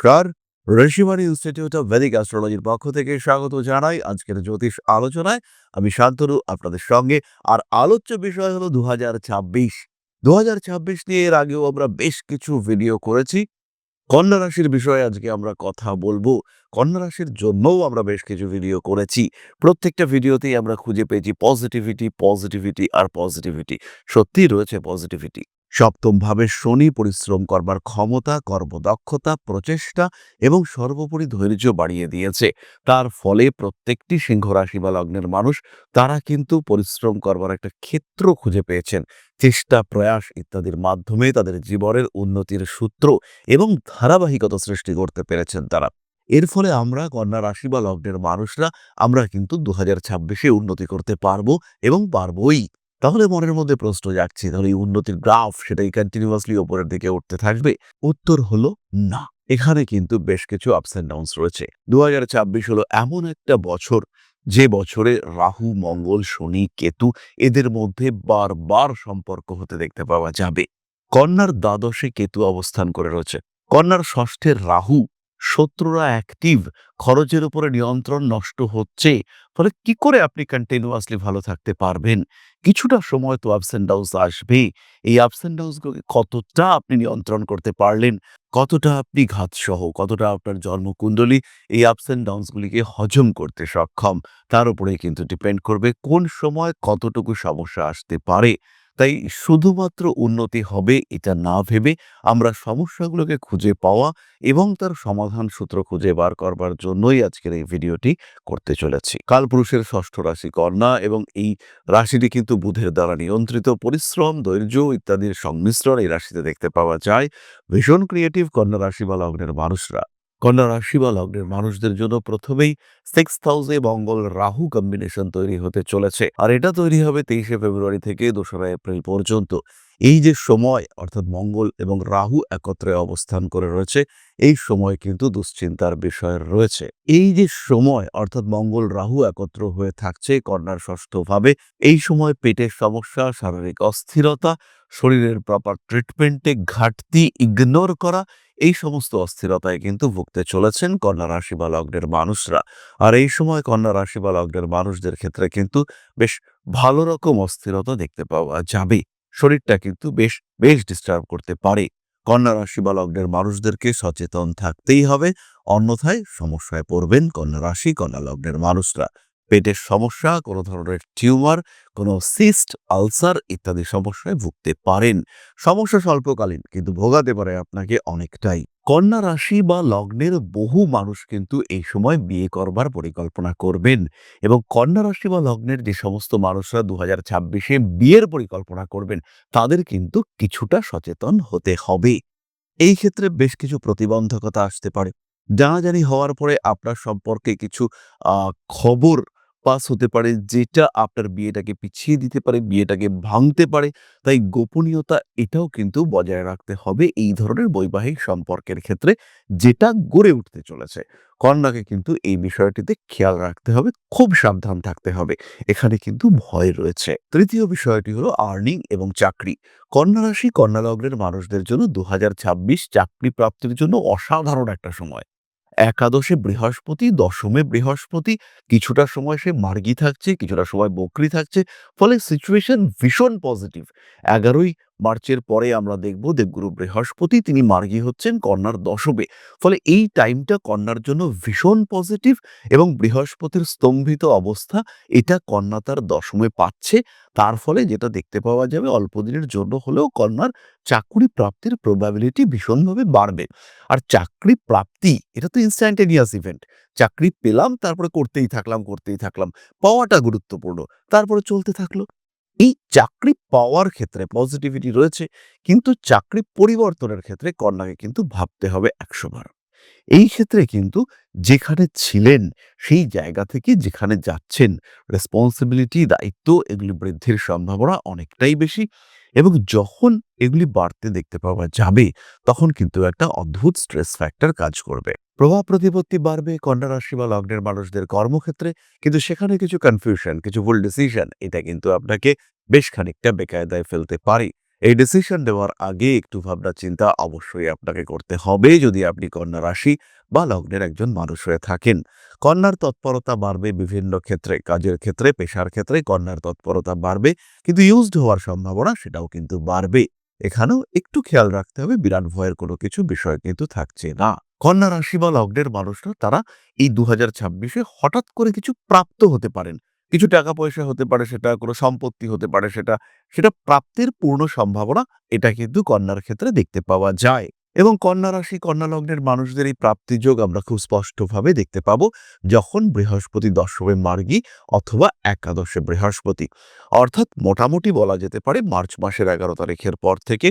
নমস্কার। Rishibani institute of Vedic অ্যাস্ট্রোলজির পক্ষ থেকে স্বাগত জানাই আজকের জ্যোতিষ আলোচনায়। আমি শান্তনু, আপনাদের সঙ্গে। আর আলোচ্য বিষয় হলো দু হাজার ছাব্বিশ। দু হাজার ছাব্বিশ নিয়ে এর আগেও আমরা বেশ কিছু ভিডিও করেছি। কন্যা রাশির বিষয়ে আজকে আমরা কথা বলব। কন্যা রাশির জন্যও আমরা বেশ কিছু ভিডিও করেছি। প্রত্যেকটা ভিডিওতেই আমরা খুঁজে পেয়েছি পজিটিভিটি পজিটিভিটি আর পজিটিভিটি সত্যিই রয়েছে পজিটিভিটি সপ্তম ভাবে শনি পরিশ্রম করবার ক্ষমতা, কর্মদক্ষতা, প্রচেষ্টা এবং সর্বোপরি ধৈর্য বাড়িয়ে দিয়েছে। তার ফলে প্রত্যেকটি সিংহ রাশি বা লগ্নের মানুষ তারা কিন্তু পরিশ্রম করবার একটা ক্ষেত্র খুঁজে পেয়েছেন। চেষ্টা, প্রয়াস ইত্যাদির মাধ্যমে তাদের জীবনের উন্নতির সূত্র এবং ধারাবাহিকতা সৃষ্টি করতে পেরেছেন তারা। এর ফলে আমরা কন্যা রাশি বা লগ্নের মানুষরা আমরা কিন্তু দু হাজার উন্নতি করতে পারব এবং পারবই। তাহলে মনের মধ্যে প্রশ্ন যাচ্ছে তাহলে এই উন্নতির গ্রাফ সেটাই কন্টিনিউয়াসলি ওপরের দিকে উঠতে থাকবে। উত্তর হলো না। এখানে কিন্তু বেশ কিছু আপস অ্যান্ড ডাউনস রয়েছে। দু হাজার ছাব্বিশ হলো এমন একটা বছর, যে বছরে রাহু, মঙ্গল, শনি, কেতু এদের মধ্যে বারবার সম্পর্ক হতে দেখতে পাওয়া যাবে। কন্যার দ্বাদশে কেতু অবস্থান করে রয়েছে। কন্যার ষষ্ঠের রাহু শত্রুরা অ্যাক্টিভ খরচের উপরে নিয়ন্ত্রণ নষ্ট হচ্ছে। ফলে কি করে আপনি কন্টিনিউয়াসলি ভালো থাকতে পারবেন? কিছুটা সময় তো আপস অ্যান্ড ডাউনস আসবে। এই আপস অ্যান্ড ডাউনসগুলোকে কতটা আপনি নিয়ন্ত্রণ করতে পারলেন? কতটা আপনি ঘাতসহ, কতটা আপনার জন্মকুণ্ডলী এই আপস অ্যান্ড ডাউনসগুলিকে হজম করতে সক্ষম? তার উপরে কিন্তু ডিপেন্ড করবে কোন সময় কতটুকু সমস্যা আসতে পারে। তাই শুধুমাত্র উন্নতি হবে এটা না ভেবে আমরা সমস্যাগুলোকে খুঁজে পাওয়া এবং তার সমাধান সূত্র খুঁজে বার করবার জন্যই আজকের এই ভিডিওটি করতে চলেছি। কালপুরুষের ষষ্ঠ রাশি কন্যা এবং এই রাশিটি কিন্তু বুধের দ্বারা নিয়ন্ত্রিত, পরিশ্রম, ধৈর্য ইত্যাদির সংমিশ্রণ এই রাশিতে দেখতে পাওয়া যায়। ভীষণ ক্রিয়েটিভ কন্যা রাশি বা লগ্নের মানুষরা। কন্যা রাশি বা লগ্নের মানুষদের জন্য প্রথমেই সিক্স হাউসে মঙ্গল রাহু কম্বিনেশন তৈরি হতে চলেছে। আর এটা তৈরি হবে তেইশে ফেব্রুয়ারি থেকে দোসরা এপ্রিল পর্যন্ত। এই যে সময়, অর্থাৎ মঙ্গল এবং রাহু একত্রে অবস্থান করে রয়েছে, এই সময় কিন্তু দুশ্চিন্তার বিষয় রয়েছে। এই যে সময়, অর্থাৎ মঙ্গল রাহু একত্র হয়ে থাকছে কন্যার ষষ্ঠভাবে, এই সময় পেটের সমস্যা, শারীরিক অস্থিরতা, শরীরের প্রপার ট্রিটমেন্টে ঘাটতি ইগনোর করা এই সমস্ত অস্থিরতায় কিন্তু ভুগতে চলেছেন কন্যা রাশি বা লগ্নের মানুষরা। আর এই সময় কন্যা রাশি বা লগ্নের মানুষদের ক্ষেত্রে কিন্তু বেশ ভালো রকম অস্থিরতা দেখতে পাওয়া যাবে। শরীরটা কিন্তু বেশ বেশ ডিস্টার্ব করতে পারে। কন্যা রাশি বা লগ্নের মানুষদেরকে সচেতন থাকতেই হবে। অন্যথায় সমস্যায় পড়বেন কন্যা রাশি, কন্যা লগ্নের মানুষরা। পেটের সমস্যা, কোনো ধরনের টিউমার, কোনো সিস্ট, আলসার ইত্যাদি সমস্যায় ভুগতে পারেন। সমস্যা স্বল্পকালীন, কিন্তু ভোগাতে পারে আপনাকে অনেকটাই। কন্যা রাশি বা লগ্নের বহু মানুষ কিন্তু এই সময় বিয়ে করবার পরিকল্পনা করবেন এবং কন্যা রাশি বা লগ্নের যে সমস্ত মানুষরা দু হাজার ছাব্বিশে বিয়ের পরিকল্পনা করবেন, তাদের কিন্তু কিছুটা সচেতন হতে হবে। এই ক্ষেত্রে বেশ কিছু প্রতিবন্ধকতা আসতে পারে। জানাজানি হওয়ার পরে আপনার সম্পর্কে কিছু খবর পাস হতে পারে, যেটা আপনার বিয়েটাকে পিছিয়ে দিতে পারে, বিয়েটাকে ভাঙতে পারে। তাই গোপনীয়তা এটাও কিন্তু বজায় রাখতে হবে এই ধরনের বৈবাহিক সম্পর্কের ক্ষেত্রে, যেটা গড়ে উঠতে চলেছে। কন্যাকে কিন্তু এই বিষয়টিতে খেয়াল রাখতে হবে, খুব সাবধান থাকতে হবে। এখানে কিন্তু ভয় রয়েছে। তৃতীয় বিষয়টি হলো আর্নিং এবং চাকরি। কন্যা রাশি, কন্যা লগ্নের মানুষদের জন্য দু চাকরি প্রাপ্তির জন্য অসাধারণ একটা সময়। একাদশে বৃহস্পতি, দশমে বৃহস্পতি, কিছুটা সময় সে মার্গি থাকছে, কিছুটা সময় বকরি থাকছে, ফলে সিচুয়েশন ভীষণ পজিটিভ এগারোই মার্চের পরে আমরা দেখব দেবগুরু বৃহস্পতি তিনি মার্গী হচ্ছেন কন্যার দশমে। ফলে এই টাইমটা কন্যার জন্য ভীষণ পজিটিভ এবং বৃহস্পতির স্তম্ভিত অবস্থা এটা কন্যা তার দশমে পাচ্ছে। তার ফলে যেটা দেখতে পাওয়া যাবে অল্প দিনের জন্য হলেও কন্যার চাকরি প্রাপ্তির প্রবাবিলিটি ভীষণভাবে বাড়বে। আর চাকরি প্রাপ্তি, এটা তো ইনস্ট্যান্টেনিয়াস ইভেন্ট চাকরি পেলাম, তারপরে করতেই থাকলাম করতেই থাকলাম। পাওয়াটা গুরুত্বপূর্ণ। তারপরে চলতে থাকল। এই চাকরি পাওয়ার ক্ষেত্রে পজিটিভিটি রয়েছে, কিন্তু চাকরি পরিবর্তনের ক্ষেত্রে কন্যাকে কিন্তু ভাবতে হবে একশো বার। এই ক্ষেত্রে কিন্তু যেখানে ছিলেন, সেই জায়গা থেকে যেখানে যাচ্ছেন রেসপন্সিবিলিটি দায়িত্ব এগুলি বৃদ্ধির সম্ভাবনা অনেকটাই বেশি এবং যখন এগুলি বাড়তে দেখতে পাওয়া যাবে, তখন কিন্তু একটা অদ্ভুত স্ট্রেস ফ্যাক্টর কাজ করবে। প্রভাব প্রতিপত্তি বাড়বে, কন্যা রাশি বা লগ্নের মানুষদের কর্মক্ষেত্রে, কিন্তু সেখানে কিছু কনফিউশন কিছু ভুল ডিসিশন এটা কিন্তু আপনাকে বেশ খানিকটা বেকায়দায় ফেলতে পারে। এই ডিসিশন দেওয়ার আগে একটু ভাবনা চিন্তা অবশ্যই আপনাকে করতে হবে যদি আপনি কন্যা রাশি বা লগ্নের একজন মানুষ হয়ে থাকেন। কন্যার তৎপরতা বাড়বে বিভিন্ন ক্ষেত্রে, কাজের ক্ষেত্রে, পেশার ক্ষেত্রে কন্যার তৎপরতা বাড়বে, কিন্তু ইউজড হওয়ার সম্ভাবনা সেটাও কিন্তু বাড়বে। এখানেও একটু খেয়াল রাখতে হবে, বিরাট ভয়ের কোনো কিছু বিষয় কিন্তু থাকছে না। কন্যা রাশি বা লগ্নের মানুষরা তারা এই দু হাজার ছাব্বিশে হঠাৎ করে কিছু প্রাপ্ত হতে পারেন। কিছু টাকা পয়সা হতে পারে সেটা, কোনো সম্পত্তি হতে পারে সেটা। সেটা প্রাপ্তির পূর্ণ সম্ভাবনা এটা কিন্তু কন্যার ক্ষেত্রে দেখতে পাওয়া যায়। এবং কন্যা রাশি, কন্যা লগ্নের মানুষদের এই প্রাপ্তিযোগ আমরা খুব স্পষ্টভাবে দেখতে পাবো যখন বৃহস্পতি দশমে মার্গী অথবা একাদশে বৃহস্পতি। অর্থাৎ মোটামুটি বলা যেতে পারে মার্চ মাসের এগারো তারিখের পর থেকে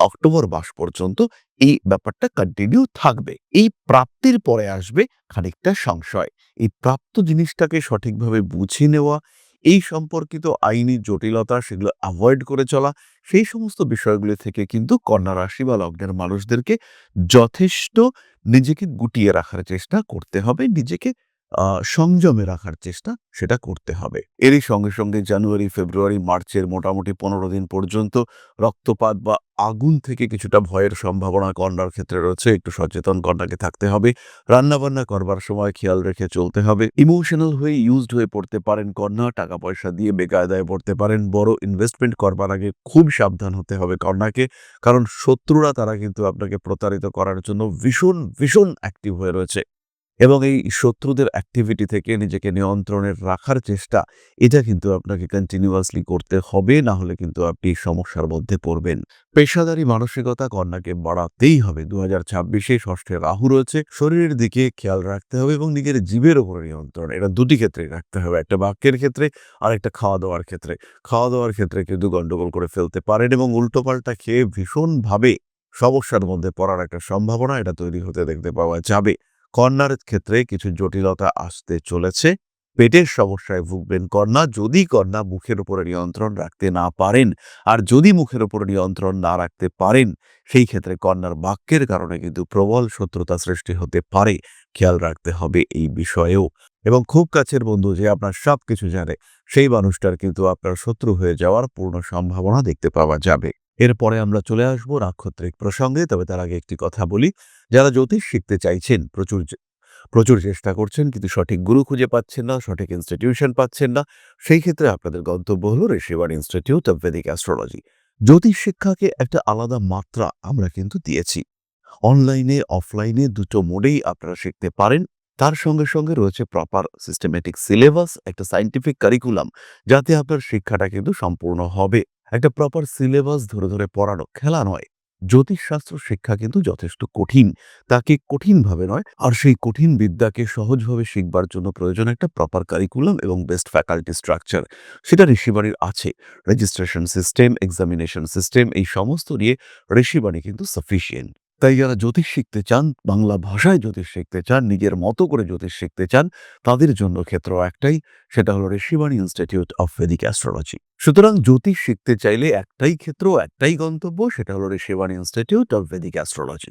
অক্টোবর মাস পর্যন্ত এই ব্যাপারটা কন্টিনিউ থাকবে। এই প্রাপ্তির পরে আসবে খানিকটা সংশয়। এই প্রাপ্ত জিনিসটাকে সঠিকভাবে বুঝে নেওয়া এই সম্পর্কিত আইনি জটিলতা সেগুলো অ্যাভয়েড করে চলা, সেই সমস্ত বিষয়গুলি থেকে কিন্তু কন্যা রাশি বা লগ্নের মানুষদেরকে যথেষ্ট নিজেকে গুটিয়ে রাখার চেষ্টা করতে হবে, নিজেকে সংযমে রাখার চেষ্টা সেটা করতে হবে। এরই সঙ্গে সঙ্গে জানুয়ারি, ফেব্রুয়ারি, মার্চের মোটামুটি পনেরো দিন পর্যন্ত রক্তপাত বা আগুন থেকে কিছুটা ভয়ের সম্ভাবনা কন্যার ক্ষেত্রে রয়েছে। একটু সচেতন কন্যাকে থাকতে হবে। রান্নাবান্না করবার সময় খেয়াল রেখে চলতে হবে। ইমোশনাল হয়ে ইউজড হয়ে পড়তে পারেন কন্যা টাকা পয়সা দিয়ে বেকায়দায় পড়তে পারেন। বড় ইনভেস্টমেন্ট করবার আগে খুব সাবধান হতে হবে কন্যাকে, কারণ শত্রুরা তারা কিন্তু আপনাকে প্রতারিত করার জন্য ভীষণ ভীষণ অ্যাক্টিভ হয়ে রয়েছে। এবং এই শত্রুদের অ্যাক্টিভিটি থেকে নিজেকে নিয়ন্ত্রণে রাখার চেষ্টা, এটা কিন্তু আপনাকে কন্টিনিউয়াসলি করতে হবে না হলে কিন্তু আপনি সমস্যার মধ্যে পড়বেন। পেশাদারি মানসিকতা কন্যাকে বাড়াতেই হবে। দু হাজার ছাব্বিশে ষষ্ঠে রাহু রয়েছে, শরীরের দিকে খেয়াল রাখতে হবে এবং নিজের জীবের উপরে নিয়ন্ত্রণ, এটা দুটি ক্ষেত্রেই রাখতে হবে, একটা বাক্যের ক্ষেত্রে আর একটা খাওয়া দাওয়ার ক্ষেত্রে। খাওয়া দাওয়ার ক্ষেত্রে কিন্তু গন্ডগোল করে ফেলতে পারেন এবং উল্টোপাল্টা খেয়ে ভীষণভাবে সমস্যার মধ্যে পড়ার একটা সম্ভাবনা এটা তৈরি হতে দেখতে পাওয়া যাবে। কন্যার ক্ষেত্রে কিছু জটিলতা আসতে চলেছে। পেটের সমস্যায় ভুগবেন কন্যা, যদি কন্যা মুখের উপরে নিয়ন্ত্রণ রাখতে না পারেন আর যদি মুখের উপরে নিয়ন্ত্রণ না রাখতে পারেন, সেই ক্ষেত্রে কন্যার বাক্যের কারণে কিন্তু প্রবল শত্রুতা সৃষ্টি হতে পারে। খেয়াল রাখতে হবে এই বিষয়েও। এবং খুব কাছের বন্ধু যে আপনার সব কিছু জানে, সেই মানুষটার কিন্তু আপনার শত্রু হয়ে যাওয়ার পূর্ণ সম্ভাবনা দেখতে পাওয়া যাবে। এরপরে আমরা চলে আসব নাক্ষত্রিক প্রসঙ্গে, তবে তার আগে একটি কথা বলি। যারা জ্যোতিষ শিখতে চাইছেন, প্রচুর প্রচুর চেষ্টা করছেন, কিন্তু সঠিক গুরু খুঁজে পাচ্ছেন না, সঠিক ইনস্টিটিউশন পাচ্ছেন না, সেই ক্ষেত্রে আপনাদের গন্তব্য হলো Rishibar institute of Vedic astrology জ্যোতিষ শিক্ষাকে একটা আলাদা মাত্রা আমরা কিন্তু দিয়েছি। অনলাইনে অফলাইনে দুটো মোডেই আপনারা শিখতে পারেন। তার সঙ্গে সঙ্গে রয়েছে প্রপার সিস্টেমেটিক সিলেবাস একটা সাইন্টিফিক কারিকুলাম যাতে আপনার শিক্ষাটা কিন্তু সম্পূর্ণ হবে। একটা প্রপার সিলেবাস ধরে ধরে পড়ানো, খেলা নয়। জ্যোতিষশাস্ত্র শিক্ষা কিন্তু যথেষ্ট কঠিন। তাকে কঠিনভাবে নয়, আর সেই কঠিন বিদ্যাকে সহজভাবে শিখবার জন্য প্রয়োজন একটা প্রপার কারিকুলাম এবং বেস্ট ফ্যাকাল্টি স্ট্রাকচার সেটা ঋষিবাড়ির আছে। রেজিস্ট্রেশন সিস্টেম এক্সামিনেশন সিস্টেম এই সমস্ত নিয়ে ঋষিবাণী কিন্তু সাফিসিয়েন্ট তাই যারা জ্যোতিষ শিখতে চান, বাংলা ভাষায় জ্যোতিষ শিখতে চান, নিজের মতো করে জ্যোতিষ শিখতে চান, তাদের জন্য ক্ষেত্র একটাই, সেটা হলো Rishibani institute of Vedic astrology সুতরাং জ্যোতিষ শিখতে চাইলে একটাই ক্ষেত্র, একটাই গন্তব্য, সেটা হলো Rishibani institute of Vedic astrology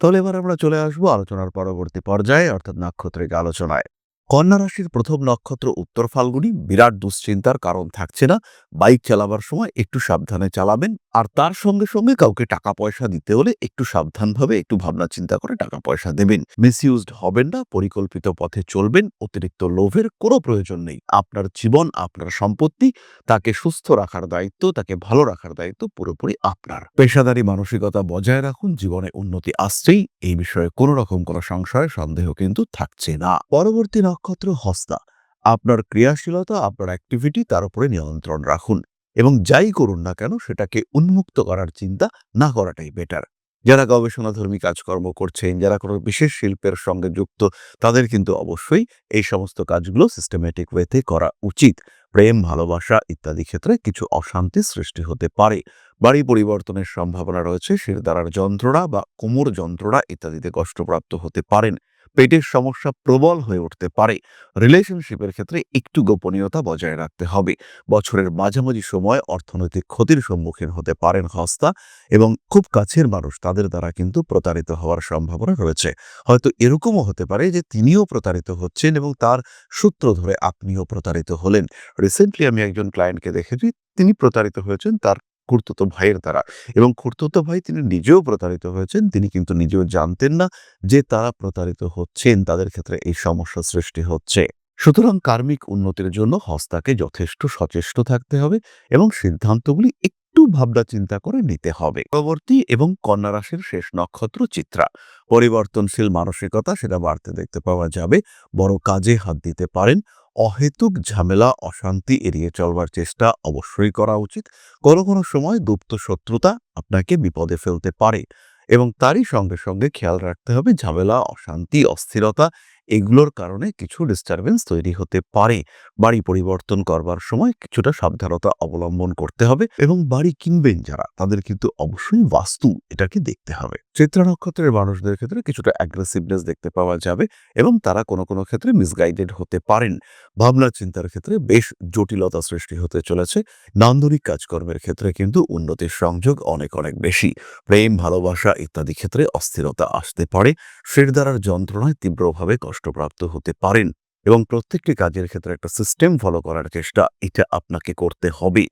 তাহলে এবার আমরা চলে আসব আলোচনার পরবর্তী পর্যায়ে, অর্থাৎ নাক্ষত্রিক আলোচনায়। কন্যা রাশির প্রথম নক্ষত্র উত্তর ফাল্গুনি, বিরাট দুশ্চিন্তার কারণ থাকছে না, বাইক চালাবার সময় একটু সাবধানে চালাবেন আর তার সঙ্গে সঙ্গে কাউকে টাকা পয়সা দিতে হলে একটু সাবধানভাবে, একটু ভাবনা চিন্তা করে টাকা পয়সা দেবেন। মিসইউজড হবেন না, পরিকল্পিত পথে চলবেন, অতিরিক্ত লোভের কোনো প্রয়োজন নেই। আপনার জীবন, আপনার সম্পত্তি তাকে সুস্থ রাখার দায়িত্ব, তাকে ভালো রাখার দায়িত্ব পুরোপুরি আপনার। পেশাদারি মানসিকতা বজায় রাখুন, জীবনে উন্নতি আসছেই। এই বিষয়ে কোনো রকম কোনো সংশয়, সন্দেহ কিন্তু থাকছে না। পরবর্তী নক্ষত্র হস্তা। আপনার ক্রিয়াশীলতা, আপনার অ্যাক্টিভিটি তার উপরে নিয়ন্ত্রণ রাখুন। এবং যাই করুন না কেন, সেটাকে উন্মুক্ত করার চিন্তা না করাটাই বেটার যারা গবেষণাধর্মী কাজকর্ম করছেন, যারা কোনো বিশেষ শিল্পের সঙ্গে যুক্ত, তাদের কিন্তু অবশ্যই এই সমস্ত কাজগুলো সিস্টেমেটিক ওয়েতে করা উচিত। প্রেম, ভালোবাসা ইত্যাদি ক্ষেত্রে কিছু অশান্তি সৃষ্টি হতে পারে। বাড়ি পরিবর্তনের সম্ভাবনা রয়েছে, শিরদাঁড়ার যন্ত্রণা বা কোমর যন্ত্রণা ইত্যাদিতে কষ্টপ্রাপ্ত হতে পারেন। পেটের সমস্যা প্রবল হয়ে উঠতে পারে। রিলেশনশিপের ক্ষেত্রে একটু গোপনীয়তা বজায় রাখতে হবে। বছরের মাঝামাঝি সময় অর্থনৈতিক ক্ষতির সম্মুখীন হতে পারেন হস্তা এবং খুব কাছের মানুষ তাদের দ্বারা কিন্তু প্রতারিত হওয়ার সম্ভাবনা রয়েছে। হয়তো এরকমও হতে পারে যে তিনিও প্রতারিত হচ্ছেন এবং তার সূত্র ধরে আপনিও প্রতারিত হলেন। রিসেন্টলি আমি একজন ক্লায়েন্টকে দেখেছি, তিনি প্রতারিত হয়েছেন, তার খুড়তুতো ভাইয়ের দ্বারা। এবং খুড়তুতো ভাই তিনি নিজেও প্রতারিত হয়েছেন, তিনি কিন্তু নিজেও জানতেন না যে তারা প্রতারিত হচ্ছেন, তাদের ক্ষেত্রে এই সমস্যা সৃষ্টি হচ্ছে। সুতরাং কার্মিক উন্নতির জন্য হস্তাকে যথেষ্ট সচেষ্ট থাকতে হবে এবং সিদ্ধান্তগুলি একটু ভাবনা চিন্তা করে নিতে হবে। পরবর্তী এবং কন্যা রাশির শেষ নক্ষত্র চিত্রা। পরিবর্তনশীল মানসিকতা সেটা বাড়তে দেখতে পাওয়া যাবে, বড় কাজে হাত দিতে পারেন অহেতুক ঝামেলা, অশান্তি এড়িয়ে চলবার চেষ্টা অবশ্যই করা উচিত। কোনো কোনো সময় গুপ্ত শত্রুতা আপনাকে বিপদে ফেলতে পারে এবং তারই সঙ্গে সঙ্গে খেয়াল রাখতে হবে ঝামেলা, অশান্তি, অস্থিরতা এগুলোর কারণে কিছু ডিস্টারবেন্স তৈরি হতে পারে। বাড়ি পরিবর্তন করবার সময় কিছুটা সাবধানতা অবলম্বন করতে হবে এবং বাড়ি কিনবেন যারা, তাদের কিন্তু অবশ্যই বাস্তু এটাকে দেখতে হবে। চিত্রা নক্ষত্রের মানুষদের ক্ষেত্রে কিছুটা অ্যাগ্রেসিভনেস দেখতে পাওয়া যাবে এবং তারা কোনো কোনো ক্ষেত্রে মিসগাইডেড হতে পারেন। ভাবনা চিন্তার ক্ষেত্রে বেশ জটিলতা সৃষ্টি হতে চলেছে। নান্দনিক কাজকর্মের ক্ষেত্রে কিন্তু উন্নতির সংযোগ অনেক অনেক বেশি। প্রেম, ভালোবাসা ইত্যাদি ক্ষেত্রে অস্থিরতা আসতে পারে। শিরদারার যন্ত্রণায় তীব্রভাবে কষ্টপ্রাপ্ত হতে পারেন এবং প্রত্যেকটি কাজের ক্ষেত্রে একটা সিস্টেম ফলো করার চেষ্টা এটা আপনাকে করতে হবে।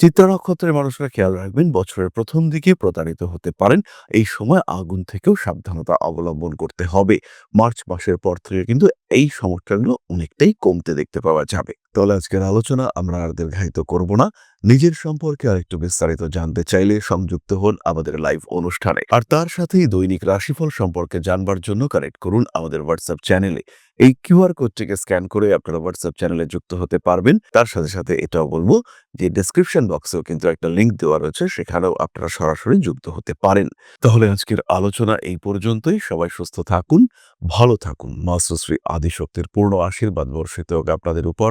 চিত্রা নক্ষত্রের মানুষরা খেয়াল রাখবেন বছরের প্রথম দিকে প্রতারিত হতে পারেন, এই সময় আগুন থেকেও সাবধানতা অবলম্বন করতে হবে। মার্চ মাসের পর থেকে কিন্তু এই সমস্যাগুলো অনেকটাই কমতে দেখতে পাওয়া যাবে। তাহলে আজকের আলোচনা আমরা আর দীর্ঘায়িত করব না। নিজের সম্পর্কে আরেকটু বিস্তারিত জানতে চাইলে সংযুক্ত হন আমাদের লাইভ অনুষ্ঠানে। আর তার সাথেই দৈনিক রাশিফল সম্পর্কে জানবার জন্য কানেক্ট করুন আমাদের হোয়াটসঅ্যাপ চ্যানেলে এই কিউআর কোডটিকে স্ক্যান করে আপনারা হোয়াটসঅ্যাপ চ্যানেলে যুক্ত হতে পারবেন। তার সাথে সাথে এটাও বলব যে ডেসক্রিপশন বক্সেও কিন্তু একটা লিংক দেওয়া রয়েছে, সেখানেও আপনারা সরাসরি যুক্ত হতে পারেন। তাহলে আজকের আলোচনা এই পর্যন্তই। সবাই সুস্থ থাকুন, ভালো থাকুন। মাস্টারশ্রী আদিশক্তির পূর্ণ আশীর্বাদ বর্ষিত আপনাদের উপর।